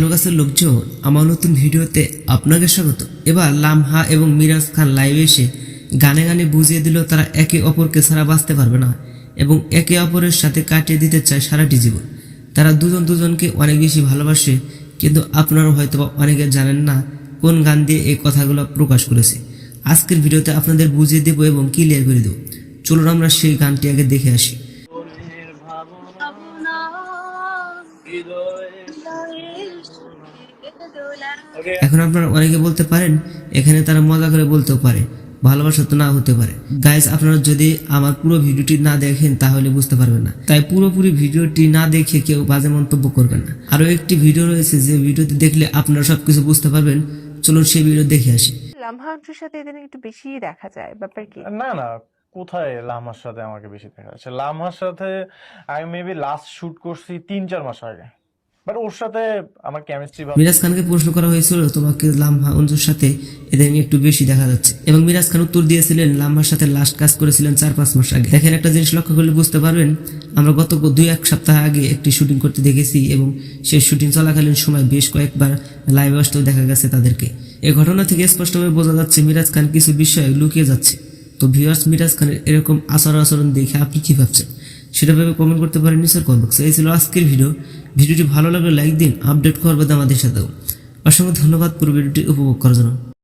Hello গাছের লোকজন আমার নতুন ভিডিওতে আপনাকে স্বাগত। এবার লামহা এবং মিরাজ খান লাইভে এসে গানে গানে বুঝিয়ে দিল তারা একে অপরকে ছাড়া বাঁচতে পারবে না এবং একে অপরের সাথে কাটিয়ে দিতে চায় সারাটি জীবন। তারা দুজন দুজনকে অনেক বেশি ভালোবাসে, কিন্তু আপনারা হয়তোবা অনেকে জানেন না কোন গান দিয়ে এই কথাগুলো প্রকাশ করেছে। আজকের ভিডিওতে আপনাদের বুঝিয়ে দেবো এবং ক্লিয়ার করে দেবো। চলুন আমরা সেই গানটি আগে দেখে আসি। এখন আপনারা অনেকে বলতে পারেন এখানে তারা মজা করে বলতেও পারে ভালোবাসা তো না হতে পারে। গাইজ আপনারা যদি আমার পুরো ভিডিওটি না দেখেন তাহলে বুঝতে পারবেন না। তাই পুরোপুরি ভিডিওটি না দেখে কেউ বাজে মন্তব্য করবেন না। আরও একটি ভিডিও রয়েছে যে ভিডিওটি দেখলে আপনারা সবকিছু বুঝতে পারবেন। চলুন সেই ভিডিও দেখে আসি। লামহান্টুর সাথে ইদানিং একটু বেশিই দেখা যায় ব্যাপার কি? না না কোথায় লামার সাথে আমাকে বেশি দেখা যাচ্ছে লামার সাথে আমি মেবি লাস্ট শুট করছি তিন চার মাস আগে। বাট ওর সাথে আমার কেমিস্ট্রি মিরাজ খানকে প্রশ্ন করা হয়েছিল, তোমাকে লামহা অঞ্জুর সাথে এদের একটু বেশি দেখা যাচ্ছে। এবং মিরাজ খান উত্তর দিয়েছিলেন লামহার সাথে লাস্ট কাজ করেছিলেন চার পাঁচ মাস আগে। দেখেন, একটা জিনিস লক্ষ্য করলে বুঝতে পারবেন, আমরা গত দুই এক সপ্তাহ আগে একটি শুটিং করতে দেখেছি এবং সেই শুটিং চলাকালীন সময় বেশ কয়েকবার লাইভ আসতেও দেখা গেছে তাদেরকে। এই ঘটনা থেকে স্পষ্টভাবে বোঝা যাচ্ছে, মিরাজ খান কিছু বিষয়ে লুকিয়ে যাচ্ছে। তো ভিউয়ার্স মিরাজ খানের এরকম আচরণ আচরণ দেখে আপনি কি ভাবছেন? সেটা ভেবে কমেন্ট করতে পারেন নিচের কমেন্ট বক্সে এই ছিল আজকের ভিডিও ভিডিওটি ভালো লাগলে লাইক দিন আপডেট করবেন আমাদের সাথেও। অসংখ্য ধন্যবাদ পুরো ভিডিওটি উপভোগ করার জন্য।